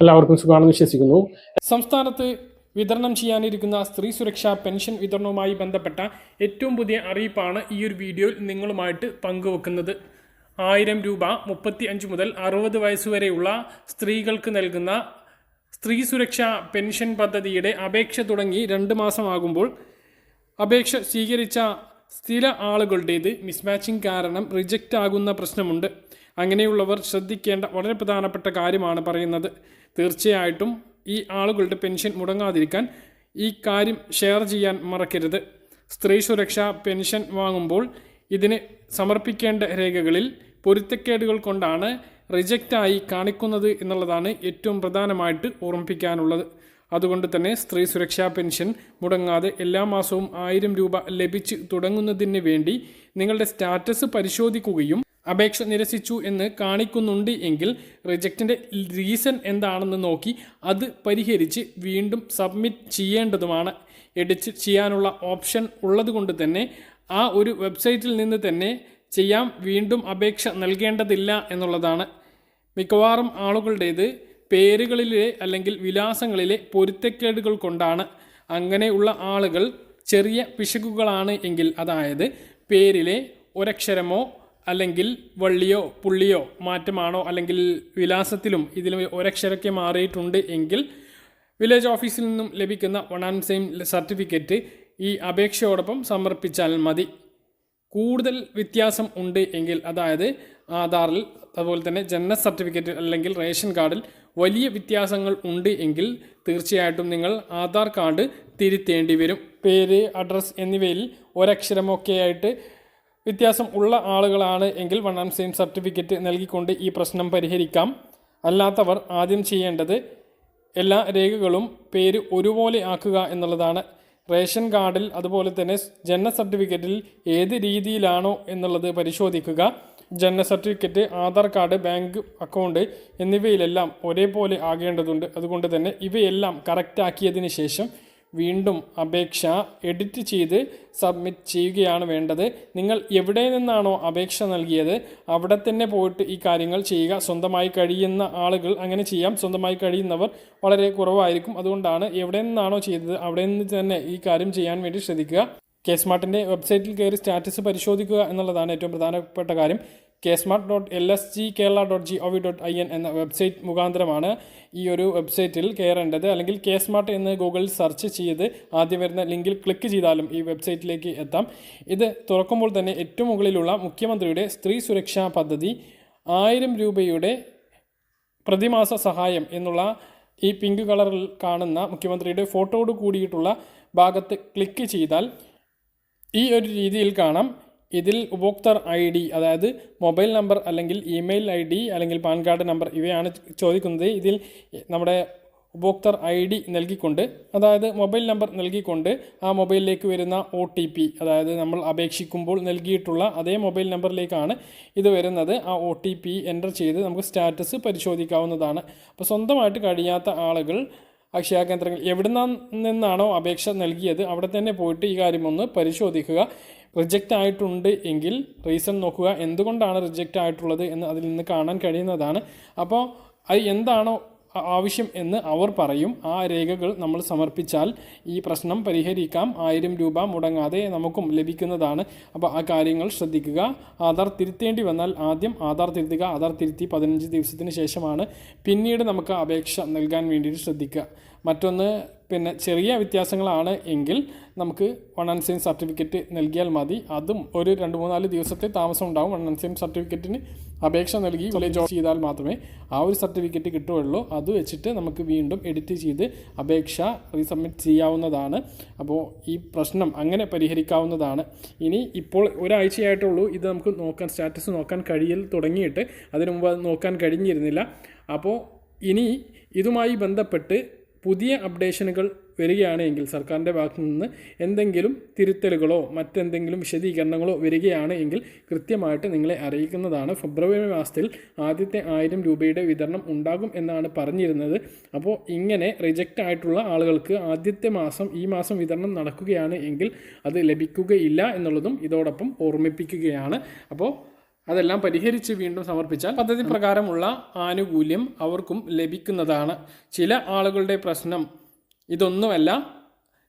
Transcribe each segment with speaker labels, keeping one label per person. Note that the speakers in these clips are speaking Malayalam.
Speaker 1: എല്ലാവർക്കും സുഖമാണെന്ന് വിശ്വസിക്കുന്നു.
Speaker 2: സംസ്ഥാനത്ത് വിതരണം ചെയ്യാനിരിക്കുന്ന സ്ത്രീ സുരക്ഷാ പെൻഷൻ വിതരണവുമായി ബന്ധപ്പെട്ട ഏറ്റവും പുതിയ അറിയിപ്പാണ് ഈ ഒരു വീഡിയോയിൽ നിങ്ങളുമായിട്ട് പങ്കുവെക്കുന്നത്. ആയിരം രൂപ മുപ്പത്തി അഞ്ച് മുതൽ അറുപത് വയസ്സുവരെയുള്ള സ്ത്രീകൾക്ക് നൽകുന്ന സ്ത്രീ സുരക്ഷാ പെൻഷൻ പദ്ധതിയുടെ അപേക്ഷ തുടങ്ങി രണ്ട് മാസമാകുമ്പോൾ അപേക്ഷ സ്വീകരിച്ച സ്ഥിര ആളുകളുടേത് മിസ്മാച്ചിങ് കാരണം റിജക്റ്റ് ആകുന്ന പ്രശ്നമുണ്ട്. അങ്ങനെയുള്ളവർ ശ്രദ്ധിക്കേണ്ട വളരെ പ്രധാനപ്പെട്ട കാര്യമാണ് പറയുന്നത്. തീർച്ചയായിട്ടും ഈ ആളുകളുടെ പെൻഷൻ മുടങ്ങാതിരിക്കാൻ ഈ കാര്യം ഷെയർ ചെയ്യാൻ മറക്കരുത്. സ്ത്രീ സുരക്ഷാ പെൻഷൻ വാങ്ങുമ്പോൾ ഇതിന് സമർപ്പിക്കേണ്ട രേഖകളിൽ പൊരുത്തക്കേടുകൾ കൊണ്ടാണ് റിജക്റ്റായി കാണിക്കുന്നത് എന്നുള്ളതാണ് ഏറ്റവും പ്രധാനമായിട്ട് ഓർമ്മിപ്പിക്കാനുള്ളത്. അതുകൊണ്ട് തന്നെ സ്ത്രീ സുരക്ഷാ പെൻഷൻ മുടങ്ങാതെ എല്ലാ മാസവും ആയിരം രൂപ ലഭിച്ച് തുടങ്ങുന്നതിന് വേണ്ടി നിങ്ങളുടെ സ്റ്റാറ്റസ് പരിശോധിക്കുകയും അപേക്ഷ നിരസിച്ചു എന്ന് കാണിക്കുന്നുണ്ട് എങ്കിൽ റിജക്റ്റിന്റെ റീസൺ എന്താണെന്ന് നോക്കി അത് പരിഹരിച്ച് വീണ്ടും സബ്മിറ്റ് ചെയ്യേണ്ടതുമാണ്. എഡിറ്റ് ചെയ്യാനുള്ള ഓപ്ഷൻ ഉള്ളതുകൊണ്ട് തന്നെ ആ ഒരു വെബ്സൈറ്റിൽ നിന്ന് തന്നെ ചെയ്യാം. വീണ്ടും അപേക്ഷ നൽകേണ്ടതില്ല എന്നുള്ളതാണ്. മിക്കവാറും ആളുകളുടേത് പേരുകളിലെ അല്ലെങ്കിൽ വിലാസങ്ങളിലെ പൊരുത്തക്കേടുകൾ കൊണ്ടാണ്. അങ്ങനെയുള്ള ആളുകൾ ചെറിയ പിശകുകളാണ് എങ്കിൽ അതായത് പേരിലെ ഒരക്ഷരമോ അല്ലെങ്കിൽ വള്ളിയോ പുള്ളിയോ മാറ്റമാണോ അല്ലെങ്കിൽ വിലാസത്തിലും ഇതിൽ ഒരക്ഷരമൊക്കെ മാറിയിട്ടുണ്ട് എങ്കിൽ വില്ലേജ് ഓഫീസിൽ നിന്നും ലഭിക്കുന്ന വൺ ആൻഡ് സെയിം സർട്ടിഫിക്കറ്റ് ഈ അപേക്ഷയോടൊപ്പം സമർപ്പിച്ചാൽ മതി. കൂടുതൽ വ്യത്യാസം ഉണ്ട് എങ്കിൽ അതായത് ആധാറിൽ അതുപോലെ തന്നെ ജനന സർട്ടിഫിക്കറ്റ് അല്ലെങ്കിൽ റേഷൻ കാർഡിൽ വലിയ വ്യത്യാസങ്ങൾ ഉണ്ട് എങ്കിൽ തീർച്ചയായിട്ടും നിങ്ങൾ ആധാർ കാർഡ് തിരുത്തേണ്ടി വരും. പേര് അഡ്രസ് എന്നിവയിൽ ഒരക്ഷരമൊക്കെ ആയിട്ട് വ്യത്യാസം ഉള്ള ആളുകളാണ് എങ്കിൽ വൺ ആൻഡ് സെയിം സർട്ടിഫിക്കറ്റ് നൽകിക്കൊണ്ട് ഈ പ്രശ്നം പരിഹരിക്കാം. അല്ലാത്തവർ ആദ്യം ചെയ്യേണ്ടത് എല്ലാ രേഖകളും പേര് ഒരുപോലെ ആക്കുക എന്നുള്ളതാണ്. റേഷൻ കാർഡിൽ അതുപോലെ തന്നെ ജനന സർട്ടിഫിക്കറ്റിൽ ഏത് രീതിയിലാണോ എന്നുള്ളത് പരിശോധിക്കുക. ജനന certificate Aadhaar card bank account എന്നിവയിലെല്ലാം ഒരേപോലെ ആകേണ്ടതുണ്ട്. അതുകൊണ്ട് തന്നെ ഇവയെല്ലാം കറക്റ്റാക്കിയതിന് ശേഷം വീണ്ടും അപേക്ഷ എഡിറ്റ് ചെയ്ത് സബ്മിറ്റ് ചെയ്യുകയാണ് വേണ്ടത്. നിങ്ങൾ എവിടെ നിന്നാണോ അപേക്ഷ നൽകിയത് അവിടെ തന്നെ പോയിട്ട് ഈ കാര്യങ്ങൾ ചെയ്യുക. സ്വന്തമായി കഴിയുന്ന ആളുകൾ അങ്ങനെ ചെയ്യാം. സ്വന്തമായി കഴിയുന്നവർ വളരെ കുറവായിരിക്കും. അതുകൊണ്ടാണ് എവിടെ നിന്നാണോ ചെയ്തത് അവിടെ നിന്ന് തന്നെ ഈ കാര്യം ചെയ്യാൻ വേണ്ടി ശ്രദ്ധിക്കുക. കെ സ്മാർട്ടിന്റെ വെബ്സൈറ്റിൽ കയറി സ്റ്റാറ്റസ് പരിശോധിക്കുക എന്നുള്ളതാണ് ഏറ്റവും പ്രധാനപ്പെട്ട കാര്യം. K smart dot L S G Kerala dot G O V dot I N എന്ന വെബ്സൈറ്റ് മുഖാന്തരമാണ് ഈ ഒരു വെബ്സൈറ്റിൽ കയറേണ്ടത്. അല്ലെങ്കിൽ കെ സ്മാർട്ട് എന്ന് ഗൂഗിളിൽ സെർച്ച് ചെയ്ത് ആദ്യം വരുന്ന ലിങ്കിൽ ക്ലിക്ക് ചെയ്താലും ഈ വെബ്സൈറ്റിലേക്ക് എത്താം. ഇത് തുറക്കുമ്പോൾ തന്നെ ഏറ്റവും മുകളിലുള്ള മുഖ്യമന്ത്രിയുടെ സ്ത്രീ സുരക്ഷാ പദ്ധതി ആയിരം രൂപയുടെ പ്രതിമാസ സഹായം എന്നുള്ള ഈ പിങ്ക് കളറിൽ കാണുന്ന മുഖ്യമന്ത്രിയുടെ ഫോട്ടോയോട് കൂടിയിട്ടുള്ള ഭാഗത്ത് ക്ലിക്ക് ചെയ്താൽ ഈ ഒരു രീതിയിൽ കാണാം. ഇതിൽ ഉപഭോക്തർ ഐ ഡി അതായത് മൊബൈൽ നമ്പർ അല്ലെങ്കിൽ ഇമെയിൽ ഐ ഡി അല്ലെങ്കിൽ പാൻ കാർഡ് നമ്പർ ഇവയാണ് ചോദിക്കുന്നത്. ഇതിൽ നമ്മുടെ ഉപഭോക്തർ ഐ ഡി നൽകിക്കൊണ്ട് അതായത് മൊബൈൽ നമ്പർ നൽകിക്കൊണ്ട് ആ മൊബൈലിലേക്ക് വരുന്ന ഒ ടി പി അതായത് നമ്മൾ അപേക്ഷിക്കുമ്പോൾ നൽകിയിട്ടുള്ള അതേ മൊബൈൽ നമ്പറിലേക്കാണ് ഇത് വരുന്നത്. ആ ഒ ടി പി എന്റർ ചെയ്ത് നമുക്ക് സ്റ്റാറ്റസ് പരിശോധിക്കാവുന്നതാണ്. അപ്പോൾ സ്വന്തമായിട്ട് കഴിയാത്ത ആളുകൾ അക്ഷയ കേന്ദ്രങ്ങൾ എവിടെ നിന്നാണോ അപേക്ഷ നൽകിയത് അവിടെ തന്നെ പോയിട്ട് ഈ കാര്യമൊന്ന് പരിശോധിക്കുക. റിജക്റ്റ് ആയിട്ടുണ്ട് എങ്കിൽ റീസൺ നോക്കുക. എന്തുകൊണ്ടാണ് റിജക്റ്റ് ആയിട്ടുള്ളത് എന്ന് അതിൽ നിന്ന് കാണാൻ കഴിയുന്നതാണ്. അപ്പോൾ അത് എന്താണോ ആവശ്യം എന്ന് അവർ പറയും. ആ രേഖകൾ നമ്മൾ സമർപ്പിച്ചാൽ ഈ പ്രശ്നം പരിഹരിക്കാം. ആയിരം രൂപ മുടങ്ങാതെ നമുക്കും ലഭിക്കുന്നതാണ്. അപ്പോൾ ആ കാര്യങ്ങൾ ശ്രദ്ധിക്കുക. ആധാർ തിരുത്തേണ്ടി വന്നാൽ ആദ്യം ആധാർ തിരുത്തുക. ആധാർ തിരുത്തി പതിനഞ്ച് ദിവസത്തിന് ശേഷമാണ് പിന്നീട് നമുക്ക് അപേക്ഷ നൽകാൻ വേണ്ടിയിട്ട് ശ്രദ്ധിക്കുക. മറ്റൊന്ന് പിന്നെ ചെറിയ വ്യത്യാസങ്ങളാണ് എങ്കിൽ നമുക്ക് വൺ ആൻഡ് സെയിം സർട്ടിഫിക്കറ്റ് നൽകിയാൽ മതി. അതും ഒരു രണ്ട് മൂന്നാൽ ദിവസത്തെ താമസം ഉണ്ടാവും. വൺ ആൻഡ് സെയിം സർട്ടിഫിക്കറ്റിന് അപേക്ഷ നൽകി കോളേജ് ഓഫ് ചെയ്താൽ മാത്രമേ ആ ഒരു സർട്ടിഫിക്കറ്റ് കിട്ടുകയുള്ളൂ. അത് വെച്ചിട്ട് നമുക്ക് വീണ്ടും എഡിറ്റ് ചെയ്ത് അപേക്ഷ റീസബ്മിറ്റ് ചെയ്യാവുന്നതാണ്. അപ്പോൾ ഈ പ്രശ്നം അങ്ങനെ പരിഹരിക്കാവുന്നതാണ്. ഇനി ഇപ്പോൾ ഒരാഴ്ചയായിട്ടുള്ളൂ. ഇത് നമുക്ക് നോക്കാൻ സ്റ്റാറ്റസ് നോക്കാൻ കഴിയൽ തുടങ്ങിയിട്ട് അതിനു മുമ്പ് നോക്കാൻ കഴിഞ്ഞിരുന്നില്ല. അപ്പോൾ ഇനി ഇതുമായി ബന്ധപ്പെട്ട് പുതിയ അപ്ഡേഷനുകൾ വരികയാണെങ്കിൽ സർക്കാരിന്റെ ഭാഗത്തു നിന്ന് എന്തെങ്കിലും തിരുത്തലുകളോ മറ്റെന്തെങ്കിലും വിശദീകരണങ്ങളോ വരികയാണ് എങ്കിൽ കൃത്യമായിട്ട് നിങ്ങളെ അറിയിക്കുന്നതാണ്. ഫെബ്രുവരി മാസത്തിൽ ആദ്യത്തെ ആയിരം രൂപയുടെ വിതരണം ഉണ്ടാകും എന്നാണ് പറഞ്ഞിരുന്നത്. അപ്പോൾ ഇങ്ങനെ റിജക്റ്റ് ആയിട്ടുള്ള ആളുകൾക്ക് ആദ്യത്തെ മാസം ഈ മാസം വിതരണം നടക്കുകയാണ് എങ്കിൽ അത് ലഭിക്കുകയില്ല എന്നുള്ളതും ഇതോടൊപ്പം ഓർമ്മിപ്പിക്കുകയാണ്. അപ്പോൾ അതെല്ലാം പരിഹരിച്ച് വീണ്ടും സമർപ്പിച്ചാൽ പദ്ധതി പ്രകാരമുള്ള ആനുകൂല്യം അവർക്കും ലഭിക്കുന്നതാണ്. ചില ആളുകളുടെ പ്രശ്നം ഇതൊന്നുമല്ല.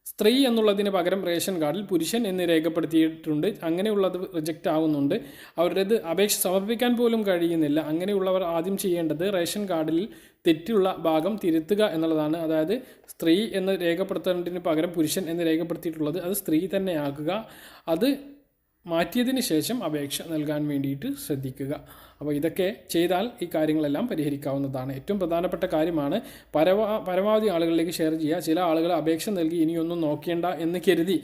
Speaker 2: സ്ത്രീ എന്നുള്ളതിന് പകരം റേഷൻ കാർഡിൽ പുരുഷൻ എന്ന് രേഖപ്പെടുത്തിയിട്ടുണ്ട്. അങ്ങനെയുള്ളത് റിജക്റ്റ് ആവുന്നുണ്ട്. അവരുടേത് അപേക്ഷ സമർപ്പിക്കാൻ പോലും കഴിയുന്നില്ല. അങ്ങനെയുള്ളവർ ആദ്യം ചെയ്യേണ്ടത് റേഷൻ കാർഡിൽ തെറ്റുള്ള ഭാഗം തിരുത്തുക എന്നുള്ളതാണ്. അതായത് സ്ത്രീ എന്ന് രേഖപ്പെടുത്തേണ്ടതിന് പകരം പുരുഷൻ എന്ന് രേഖപ്പെടുത്തിയിട്ടുള്ളത് അത് സ്ത്രീ തന്നെ ആക്കുക. അത് മാറ്റിയതിന് ശേഷം അപേക്ഷ നൽകാൻ വേണ്ടിയിട്ട് ശ്രദ്ധിക്കുക. അപ്പോൾ ഇതൊക്കെ ചെയ്താൽ ഈ കാര്യങ്ങളെല്ലാം പരിഹരിക്കാവുന്നതാണ്. ഏറ്റവും പ്രധാനപ്പെട്ട കാര്യമാണ് പരമാ പരമാവധി ആളുകളിലേക്ക് ഷെയർ ചെയ്യുക. ചില ആളുകൾ അപേക്ഷ നൽകി ഇനിയൊന്നും നോക്കേണ്ട എന്ന് കരുതി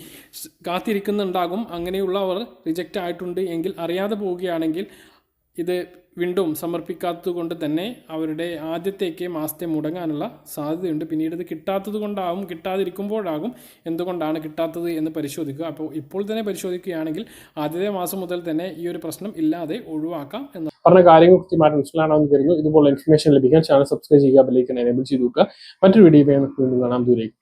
Speaker 2: കാത്തിരിക്കുന്നുണ്ടാകും. അങ്ങനെയുള്ളവർ റിജക്റ്റ് ആയിട്ടുണ്ട് എങ്കിൽ അറിയാതെ പോവുകയാണെങ്കിൽ ഇത് വീണ്ടും സമർപ്പിക്കാത്തത് തന്നെ അവരുടെ ആദ്യത്തേക്ക് മാസത്തെ മുടങ്ങാനുള്ള സാധ്യതയുണ്ട്. പിന്നീട് ഇത് കിട്ടാത്തത് കൊണ്ടാവും കിട്ടാതിരിക്കുമ്പോഴാകും എന്തുകൊണ്ടാണ് കിട്ടാത്തത് എന്ന് പരിശോധിക്കുക. അപ്പോൾ ഇപ്പോൾ തന്നെ പരിശോധിക്കുകയാണെങ്കിൽ ആദ്യത്തെ മാസം മുതൽ തന്നെ ഈ ഒരു പ്രശ്നം ഇല്ലാതെ ഒഴിവാക്കാം എന്ന് പറഞ്ഞ കാര്യങ്ങൾ കൃത്യമായിട്ട് മനസ്സിലാണെന്ന് കരുതുന്നു. ഇതുപോലെ ഇൻഫർമേഷൻ ലഭിക്കാൻ ചാനൽ സബ്സ്ക്രൈബ് ചെയ്യുക ബെല്ലൈക്കൻ എനേബിൾ ചെയ്തു നോക്കുക മറ്റൊരു വീഡിയോ കാണാം. ദൂരേക്ക്